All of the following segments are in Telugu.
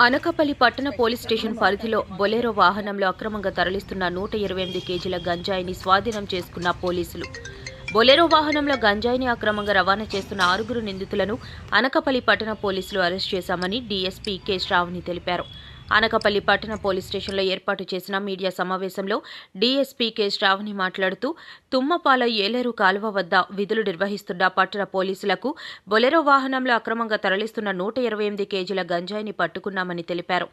అనకాపల్లి పట్టణ పోలీస్ స్టేషన్ పరిధిలో బొలెరో వాహనంలో అక్రమంగా తరలిస్తున్న నూట ఇరవై ఎనిమిది కేజీల గంజాయిని స్వాధీనం చేసుకున్న పోలీసులు. బొలెరో వాహనంలో గంజాయిని అక్రమంగా రవాణా చేస్తున్న ఆరుగురు నిందితులను అనకపల్లి పట్టణ పోలీసులు అరెస్ట్ చేశామని డీఎస్పీ కె. శ్రావణి తెలిపారు. అనకపల్లి పట్టణ పోలీస్ స్టేషన్లో ఏర్పాటు చేసిన మీడియా సమావేశంలో డీఎస్పీ కె శ్రావణి మాట్లాడుతూ తుమ్మపాల ఏలేరు కాలువ వద్ద విధులు నిర్వహిస్తున్న పట్టణ పోలీసులకు బొలెరో వాహనంలో అక్రమంగా తరలిస్తున్న నూట ఇరవై ఎనిమిది కేజీల గంజాయిని పట్టుకున్నామని తెలిపారు.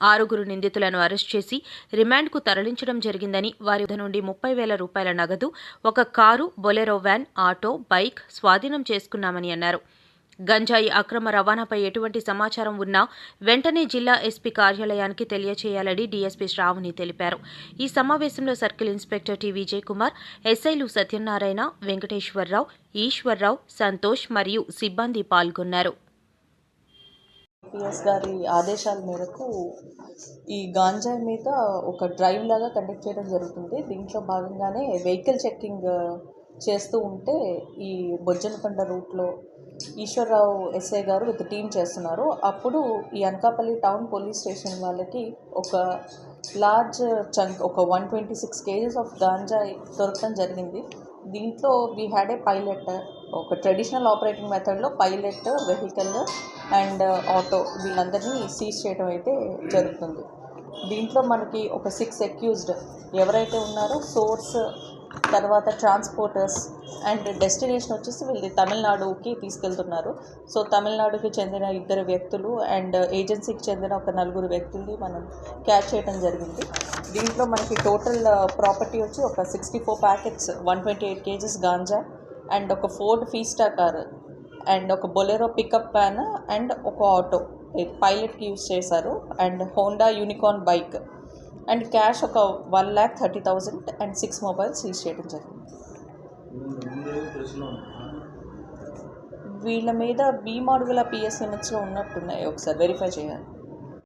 ఆరుగురు నిందితులను అరెస్ట్ చేసి రిమాండ్కు తరలించడం జరిగిందని వారి నుండి ముప్పై వేల రూపాయల నగదు ఒక car Bolero van auto bike స్వాధీనం చేసుకున్నామని అన్నారు. గంజాయి అక్రమ రవాణాపై ఎటువంటి సమాచారం ఉన్నా వెంటనే జిల్లా ఎస్పీ కార్యాలయానికి తెలియచేయాలని డీఎస్పీ శ్రావణి తెలిపారు. ఈ సమావేశంలో circle inspector T Vijay Kumar ఎస్ఐలు సత్యనారాయణ వెంకటేశ్వరరావు ఈశ్వర్రావు సంతోష్ మరియు సిబ్బంది పాల్గొన్నారు. పిఎస్ గారి ఆదేశాల మేరకు ఈ గాంజాయి మీద ఒక డ్రైవ్ లాగా కండక్ట్ చేయడం జరుగుతుంది. దీంట్లో భాగంగానే వెహికల్ చెక్కింగ్ చేస్తూ ఉంటే ఈ బొజ్జనకొండ రూట్లో ఈశ్వరరావు ఎస్ఐ గారు విత్ టీం చేస్తున్నారు. అప్పుడు ఈ అనకాపల్లి టౌన్ పోలీస్ స్టేషన్ వాళ్ళకి ఒక లార్జ్ చంక్ ఒక one twenty six kgs of ganja దొరకడం జరిగింది. దీంట్లో వీ హ్యాడ్ ఏ పైలట్ ఒక ట్రెడిషనల్ ఆపరేటింగ్ మెథడ్లో పైలట్ వెహికల్ అండ్ ఆటో వీళ్ళందరినీ సీజ్ చేయడం అయితే జరుగుతుంది. దీంట్లో మనకి ఒక సిక్స్ అక్యూజ్డ్ ఎవరైతే ఉన్నారో సోర్స్ తర్వాత ట్రాన్స్పోర్టర్స్ అండ్ డెస్టినేషన్ వచ్చేసి వీళ్ళు తమిళనాడుకి తీసుకెళ్తున్నారు. సో తమిళనాడుకి చెందిన ఇద్దరు వ్యక్తులు అండ్ ఏజెన్సీకి చెందిన ఒక నలుగురు వ్యక్తుల్ని మనం క్యాచ్ చేయడం జరిగింది. దీంట్లో మనకి టోటల్ ప్రాపర్టీ uh, వచ్చి ఒక sixty four packets one twenty eight kgs ganja and ఒక ఫోర్డ్ ఫీస్టా కార్ అండ్ ఒక బొలెరో పికప్ వ్యాన్ అండ్ ఒక ఆటో పైలట్కి యూజ్ చేశారు. And Honda Unicorn bike and cash ఒక one lakh thirty thousand and six mobiles seize చేయడం జరిగింది. వీళ్ళ మీద బీ మాడుగుల పిఎస్ లిమిట్స్లో ఉన్నట్టున్నాయి ఒకసారి వెరిఫై చేయాలి.